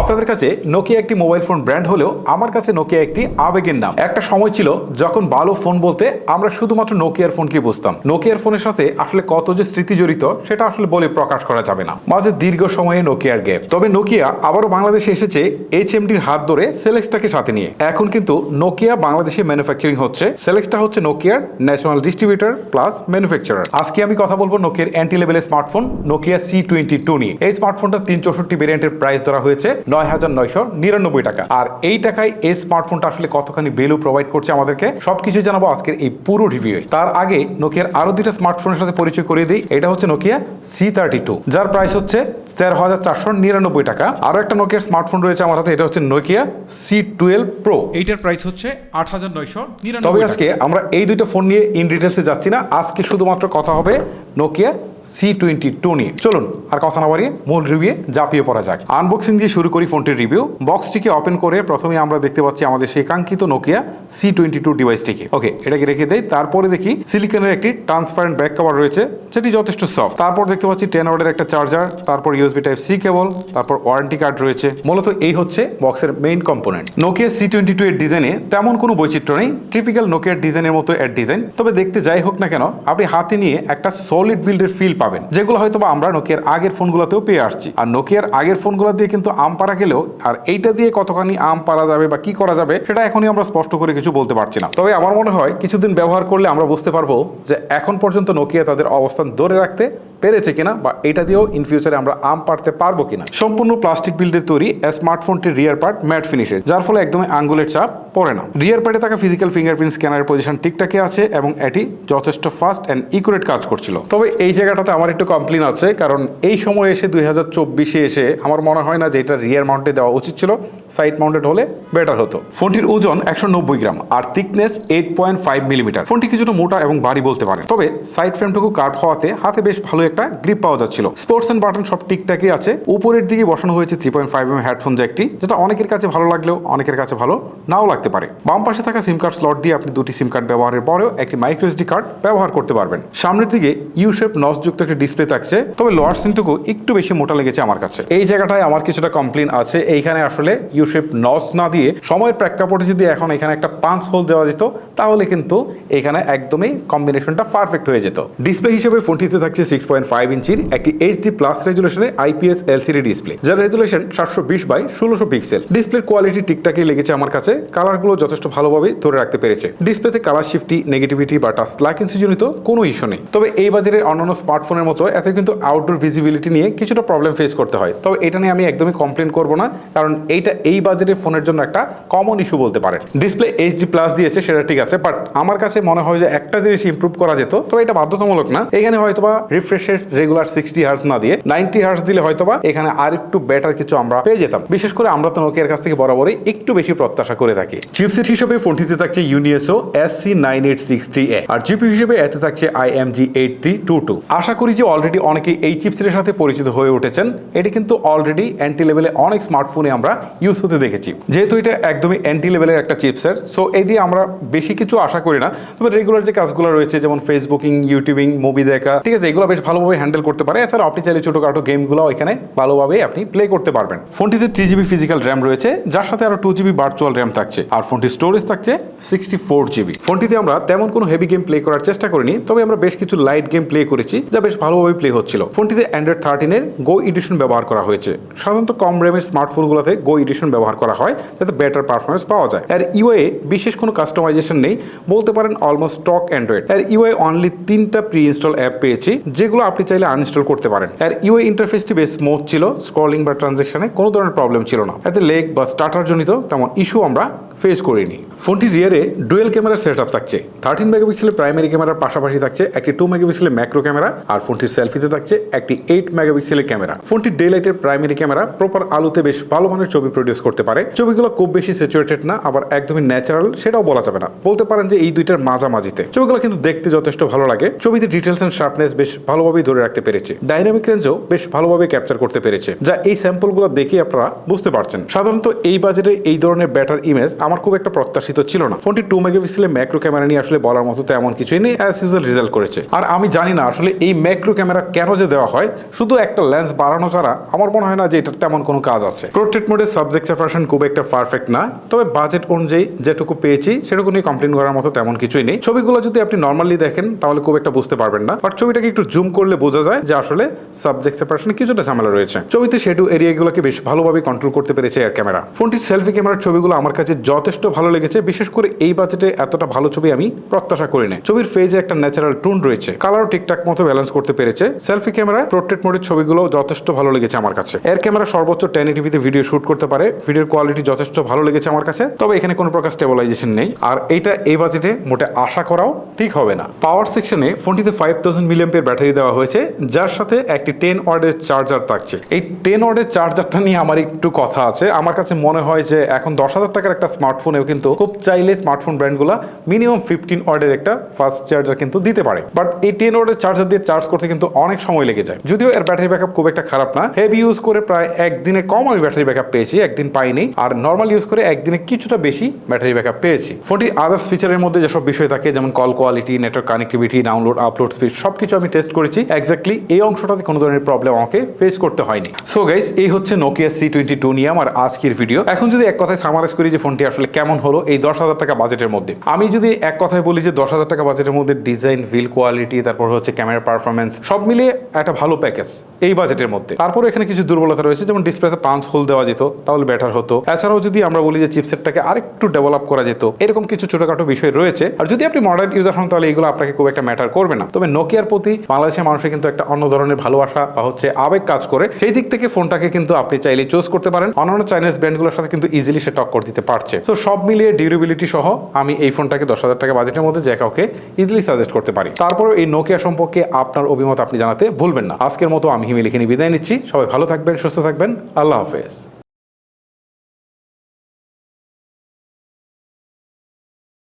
আপনাদের কাছে নোকিয়া একটি মোবাইল ফোন ব্র্যান্ড হলেও আমার কাছে নোকিয়া একটি আবেগের নাম। একটা সময় ছিল যখন ভালো ফোন বলতে আমরা শুধুমাত্র নোকিয়ার ফোনকে বুঝতাম। নোকিয়ার ফোনের সাথে আসলে কত যে স্মৃতি জড়িত, সেটা আসলে বলে প্রকাশ করা যাবে না। মাঝে দীর্ঘ সময়ে নোকিয়ার গ্যাপ তবে নোকিয়া আবারও বাংলাদেশে এসেছে এইচ এমডির হাত ধরে সেলেক্সটাকে সাথে নিয়ে। এখন কিন্তু নোকিয়া বাংলাদেশে ম্যানুফ্যাকচারিং হচ্ছে। সেলেক্সটা হচ্ছে নোকিয়ার ন্যাশনাল ডিস্ট্রিবিউটর প্লাস ম্যানুফ্যাকচারার আজকে আমি কথা বলব নোকিয়ার অ্যান্টি লেভেলের smartphone Nokia C twenty two নিয়ে। এই স্মার্টফোনটা তিন চৌষট্টি ভেরিয়েন্টের প্রাইস ধরা হয়েছে। নয় হাজার নয়শো নিরানব্বই টাকা। আর এই টাকায় এই স্মার্টফোনটা আসলে কতখানি ভ্যালু প্রোভাইড করছে আমাদেরকে সবকিছু জানাব আজকের এই পুরো রিভিউ তার আগে নোকিয়ার আরও দুইটা স্মার্টফোনের সাথে পরিচয় করিয়ে দিই। এটা হচ্ছে নোকিয়া সি থার্টি টু যার প্রাইস হচ্ছে তেরো হাজার চারশো নিরানব্বই টাকা। আরও একটা নোকিয়ার স্মার্টফোন রয়েছে আমার হাতে, এটা হচ্ছে নোকিয়া সি টুয়েলভ প্রো এইটার প্রাইস হচ্ছে আট হাজার নয়শো তবে আজকে আমরা এই দুইটা ফোন নিয়ে ইন ডিটেলসে যাচ্ছি না আজকে শুধুমাত্র কথা হবে নোকিয়া সি টোয়েন্টি টু নিয়ে। চলুন, আর কথা না বাড়িয়ে মূল রিভিউ জাপিয়ে পড়া যাক। আনবক্সিং দিয়ে শুরু করি ফোনটির রিভিউ বক্সটিকে ওপেন করে প্রথমে আমরা দেখতে পাচ্ছি আমাদের সেই কাঙ্ক্ষিত নোকিয়া সি টোয়েন্টি টু ডিভাইসটিকে ওকে এটাকে রেখে দেয় তারপরে দেখি সিলিকনের একটি ট্রান্সপারেন্ট ব্যাক কভার রয়েছে সেটি যথেষ্ট সফট তারপর দেখতে পাচ্ছি টেন ওয়ার্ডের একটা চার্জার তারপর ইউএসবি টাইপ সি কেবল তারপর ওয়ারেন্টি কার্ড রয়েছে। মূলত এই হচ্ছে বক্সের main component Nokia C twenty two এর ডিজাইনে তেমন কোনো বৈচিত্র্য নেই। টিপিক্যাল নোকিয়ার ডিজাইনের মতো এর ডিজাইন তবে দেখতে যাই হোক না কেন, আপনি হাতে নিয়ে একটা সলিড বিল্ডের ফিল পাবেন। যেগুলো হয়তো বা আমরা নোকিয়ার আগের ফোনগুলোতেও পেয়ে আসছি। আর নোকিয়ার আগের ফোনগুলো দিয়ে কিন্তু আম পাড়া গেলেও আর এইটা দিয়ে কতখানি আম পারা যাবে বা কি করা যাবে, সেটা এখনই আমরা স্পষ্ট করে কিছু বলতে পারছি না। তবে আমার মনে হয় কিছুদিন ব্যবহার করলে আমরা বুঝতে পারব যে এখন পর্যন্ত নোকিয়া তাদের অবস্থান ধরে রাখতে পেরেছে কিনা বা এটা দিয়েও ইন ফিউচারে আমরা আম পারতে পারব কিনা। সম্পূর্ণ প্লাস্টিক বিল্ডের তৈরি স্মার্টফোনটির রিয়ার পার্ট ম্যাট ফিনিশের যার ফলে একদমই আঙ্গুলের চাপ পড়ে না। রিয়ার পার্টে থাকা ফিজিক্যাল ফিঙ্গারপ্রিন্ট স্ক্যানারের পজিশন ঠিকঠাকই আছে এবং এটি যথেষ্ট ফাস্ট অ্যান্ড ইকুরেট কাজ করছিল। তবে এই জায়গাটাতে আমার একটু কমপ্লেন আছে, কারণ এই সময় এসে দুই হাজার চব্বিশে এসে আমার মনে হয় না যে এটা রিয়ার মাউন্টে দেওয়া উচিত ছিল সাইড মাউন্টেড হলে বেটার হতো। ফোনটির ওজন একশো নব্বই গ্রাম আর thickness eight point five millimetre ফোনটি কিছুটা মোটা এবং ভারী বলতে পারে তবে সাইড ফ্রেমটুকু কার্ভ হওয়াতে হাতে বেশ ভালো একটা গ্রিপ পাওয়া যাচ্ছিল। স্পোর্টস এন্ড বাটন সব ঠিকঠাকই আছে। উপরের দিকে বসানো হয়েছে three point five M headphone জ্যাকটি যেটা অনেকের কাছে ভালো লাগলেও অনেকের কাছে ভালো নাও লাগতে পারে। বাম পাশে থাকা সিম কার্ড স্লট দিয়ে আপনি দুটি সিম কার্ড ব্যবহারের পরেও একটি মাইক্রো এসডি কার্ড ব্যবহার করতে পারবেন। সামনের দিকে ইউ শেপ নসযুক্ত একটি ডিসপ্লে থাকছে। তবে লোয়ার সিনটুকু একটু বেশি মোটা লেগেছে আমার কাছে। এই জায়গাটায় আমার কিছুটা কমপ্লেন আছে। এইখানে আসলে ইউ শেপ নস না দিয়ে সময়ের প্রেক্ষাপটে যদি এখন এখানে একটা পাঁচ হোল দেওয়া যেত, তাহলে কিন্তু এখানে একদমই কম্বিনেশনটা পারফেক্ট হয়ে যেত। ডিসপ্লে হিসেবে ফোনটিতে থাকছে সিক্স পয়েন্ট ফাইভ ইঞ্চির একটি এইচডি প্লাস রেজুলেশনের আইপিএস এলসিডি ডিসপ্লে যার রেজুলেশন সাতশো বিশ বাই ষোলোশো পিক্সেল ডিসপ্লের কোয়ালিটি ঠিকঠাকই লেগেছে আমার কাছে। কালারগুলো যথেষ্ট ভালোভাবে ধরে রাখতে পেরেছে। ডিসপ্লেতে কালার শিফটি নেগেটিভিটি বা টাচ লাকিংসি জনিত কোনো ইস্যু নেই। তবে এই বাজারের অন্যান্য স্মার্টফোনের মতো, এত কিন্তু আউটডোর ভিজিবিলিটি নিয়ে কিছুটা প্রবলেম ফেস করতে হয়। তবে এটা নিয়ে আমি একদমই কমপ্লেন করব না, কারণ এইটা, এই বাজারের ফোনের জন্য একটা কমন ইস্যু বলতে পারেন। ডিসপ্লে এইচডি প্লাস দিয়েছে, সেটা ঠিক আছে বাট আমার কাছে মনে হয় যে একটা জিনিস ইমপ্রুভ করা যেত, তো এটা বাধ্যতামূলক না। এখানে হয়তোবা রিফ্রেশের রেগুলার সিক্সটি হার্স না দিয়ে নাইনটি হার্স দিলে হয়তোবা এখানে আর একটু বেটার কিছু আমরা পেয়ে যেতাম। বিশেষ করে আমরা তো নোকিয়ার কাছ থেকে বরাবরই একটু বেশি প্রত্যাশা করে থাকি। চিপসেট হিসেবে ফোনটিতে থাকছে Unisoc S C nine eight sixty A R GP হিসেবে এতে থাকছে I M G eight three two two আশা করি যে অলরেডি অনেকেই এই চিপসেটের সাথে পরিচিত হয়ে উঠেছেন। এটি কিন্তু অলরেডি অ্যান্টি লেভেলে অনেক স্মার্টফোনে আমরা ইউজ হতে দেখেছি। যেহেতু এটা একদমই অ্যান্টি লেভেলের একটা চিপসেট সো এই দিয়ে আমরা বেশি কিছু আশা করি না। তবে রেগুলার যে কাজগুলো রয়েছে, যেমন ফেসবুকিং ইউটিউবিং মুভি দেখা, ঠিক আছে, এগুলো বেশ ভালোভাবে হ্যান্ডেল করতে পারে। এছাড়া আপনি চাইলে ছোটোখাটো গেমগুলো এখানে ভালোভাবে আপনি প্লে করতে পারবেন। ফোনটিতে থ্রি জিবি ফিজিক্যাল র্যাম রয়েছে, যার সাথে আরও টু জিবি ভার্চুয়াল র্যাম থাকছে, আর ফোনটির স্টোরেজ থাকছে সিক্সটি ফোর জিবি ফোনটিতে আমরা তেমন কোনো হেভি গেম প্লে করার চেষ্টা করিনি, তবে আমরা বেশ কিছু লাইট গেম প্লে করেছি যা বেশ ভালোভাবে প্লে হচ্ছিল। ফোনটিতে অ্যান্ড্রয়েড থার্টিনের গো এডিশন ব্যবহার করা হয়েছে। সাধারণত কম র্যামের স্মার্টফোনগুলোতে গো এডিশন ব্যবহার করা হয়, যাতে বেটার পারফরমেন্স পাওয়া যায়। আর ইউএ বিশেষ কোনো কাস্টমাইজেশন নেই, বলতে পারেন অলমোস্ট স্টক অ্যান্ড্রয়েড আর ইউএ অনলি তিনটা প্রি ইনস্টল অ্যাপ পেয়েছি, যেগুলো আপনি চাইলে আনইনস্টল করতে পারেন। আর ইউএ ইন্টারফেসটি বেশ স্মুথ ছিল স্ক্রলিং বা ট্রানজেকশনে কোনো ধরনের প্রবলেম ছিল না। এতে লেগ বা স্টার্টার জনিত তেমন ইস্যু আমরা ফেস করিনি। ফোনটির রিয়ারে ডুয়েল ক্যামেরার সেট আপ থাকছে। থার্টিন মেগাপিক্সেলের প্রাইমারি ক্যামেরার পাশাপাশি থাকছে একটি টু মেগাপিক্সেলের ম্যাক্রো ক্যামেরা আর ফোনটির সেলফিতে থাকছে একটি এইট মেগাপিক্সেলের ক্যামেরা ফোনটির ডে লাইটের প্রাইমারি ক্যামেরা প্রপার আলোতে বেশ ভালো মানের ছবি প্রডিউস করতে পারে। ছবিগুলো খুব বেশি স্যাচুরেটেড না, আবার একদমই ন্যাচারাল সেটাও বলা যাবে না। বলতে পারেন যে এই দুইটার মাঝামাঝিতে। ছবিগুলো কিন্তু দেখতে যথেষ্ট ভালো লাগে। ছবিতে ডিটেলস এন্ড শার্পনেস বেশ ভালোভাবেই ধরে রাখতে পেরেছে। ডাইনামিক রেঞ্জও বেশ ভালোভাবে ক্যাপচার করতে পেরেছে। যা এই স্যাম্পলগুলো দেখে আপনারা বুঝতে পারছেন। সাধারণত এই বাজেটে এই ধরনের ব্যাটার ইমেজ আমার খুব একটা প্রত্যাশিত ছিল না। ফোনটি টু মেগাপিক্সেলের ম্যাক্রো ক্যামেরা নিয়ে আসলে বলার মতো তেমন কিছুই নেই অ্যাজ ইউজুয়াল রেজাল্ট করেছে। আর আমি জানি না আসলে এই ম্যাক্রো ক্যামেরা কেন যে দেওয়া হয়, শুধু একটা লেন্স বাড়ানো ছাড়া আমার মনে হয় না যে এটা তেমন কোনো কাজ আছে। প্রোট্রেট মোডের সাবজেক্ট সেপারেশন খুব একটা পারফেক্ট না, তবে বাজেট অনুযায়ী যেটুকু পেয়েছি, সেটুকু নিয়ে কমপ্লেন করার মতো তেমন কিছুই নেই। ছবিগুলো যদি আপনি নর্মালি দেখেন, তাহলে খুব একটা বুঝতে পারবেন না। বাট ছবিটাকে একটু জুম করলে বোঝা যায় যে আসলে সাবজেক্ট সেপারেশনে কিছুটা ঝামেলা রয়েছে। ছবিতে শেডু এরিয়াগুলোকে বেশ ভালোভাবে কন্ট্রোল করতে পেরেছে এয়ার ক্যামেরা ফোনটির সেলফি ক্যামেরার ছবিগুলো আমার কাছে যথেষ্ট ভালো লেগেছে, বিশেষ করে এই বাজেটে এতটা ভালো ছবি আমি প্রত্যাশা করি না ছবির ফেজে একটা ন্যাচারাল টুন রয়েছে। কালারও ঠিকঠাক মতো ব্যালেন্স করতে পেরেছে। সেলফি ক্যামেরায় প্রোট্রেট মোডের ছবিগুলো যথেষ্ট ভালো লেগেছে আমার কাছে। এর ক্যামেরা সর্বোচ্চ টেন টিভিতে ভিডিও শুট করতে পারে। ভিডিওর কোয়ালিটি যথেষ্ট ভালো লেগেছে আমার কাছে। তবে এখানে কোনো প্রকার স্টেবিলাইজেশন নেই। আর এইটা এই বাজেটে মোটে আশা করাও ঠিক হবে না। পাওয়ার সেকশনে ফোনটিতে ফাইভ থাউজেন্ড মিলিয়ামের ব্যাটারি দেওয়া হয়েছে, যার সাথে একটি টেন ওয়ার্ডের চার্জার থাকছে। এই টেন ওয়ার্ডের চার্জারটা নিয়ে আমার একটু কথা আছে। আমার কাছে মনে হয় যে এখন দশ হাজার টাকার একটা স্মার্টফোনেও কিন্তু খুব চাইলে স্মার্টফোন ব্র্যান্ডগুলো মিনিমাম ফিফটিন ওয়ার্ডের একটা ফাস্ট চার্জার কিন্তু দিতে পারে। বাট এই টেন ওয়ার্ডের চার্জার দিয়ে চার্জ করতে কিন্তু অনেক সময় লেগে যায়। যদিও এর ব্যাটারি ব্যাকআপ খুব একটা খারাপ না। হেভি ইউজ করে প্রায় একদিনে কম আমি ব্যাটারি ব্যাকআপ পেয়েছি, একদিন পাইনি। আর নর্মাল ইউজ করে একদিনে কিছুটা বেশি ব্যাটারি ব্যাকআপ পেয়েছি। ফোনটি আদার্স ফিচারের মধ্যে যেসব বিষয় থাকে, যেমন call quality network connectivity download upload speed সবকিছু আমি টেস্ট করেছি। এক্স্যাক্টলি এই অংশটাতে কোনো ধরনের প্রবলেম আমাকে ফেস করতে হয়নি। সো গাইস এই হচ্ছে নোকিয়া সি টোয়েন্টি টু নিয়ে আমার আজকের ভিডিও এখন যদি এক কথায় সামারাইজ করি যে ফোনটি আসলে কেমন হলো এই দশ হাজার টাকা বাজেটের মধ্যে। আমি যদি এক কথায় বলি যে দশ হাজার টাকা বাজেটের মধ্যে ডিজাইন ভিল কোয়ালিটি তারপর হচ্ছে ক্যামেরা পারফরমেন্স সব মিলিয়ে একটা ভালো প্যাকেজ এই বাজেটের মধ্যে। তারপর এখানে কিছু দুর্বলতা রয়েছে, যেমন ডিসপ্লেতে পাঁচ হোল দেওয়া যেত, তাহলে বেটার হতো। এছাড়াও যদি আমরা বলি যে চিপসেটটাকে আরেকটু ডেভেলপ করা যেত, এরকম কিছু ছোটখাটো বিষয় রয়েছে। আর যদি আপনি মডার্ন ইউজার হন, তাহলে এগুলো আপনাকে খুব একটা ম্যাটার করবে না। তবে নোকিয়ার প্রতি বাংলাদেশের মানুষের কিন্তু একটা অন্য ধরনের ভালোবাসা বা হচ্ছে আবেগ কাজ করে। সেই দিক থেকে ফোনটাকে কিন্তু আপনি চাইলে চুজ করতে পারেন। অন্যান্য চাইনিজ ব্র্যান্ডগুলোর সাথে কিন্তু ইজিলি সে টক্কর দিতে পারছে। তো সব মিলিয়ে ডিউরেবিলিটি সহ আমি এই ফোনটাকে দশ হাজার টাকা বাজেটের মধ্যে যে কাউকে ইজিলি সাজেস্ট করতে পারি। তারপরে এই নোকিয়া সম্পর্কে আপনার অভিমত আপনি জানাতে ভুলবেন না। আজকের মতো আমি হিমি লিখে বিদায় নিচ্ছি। সবাই ভালো থাকবেন, সুস্থ থাকবেন। আল্লাহ হাফেজ।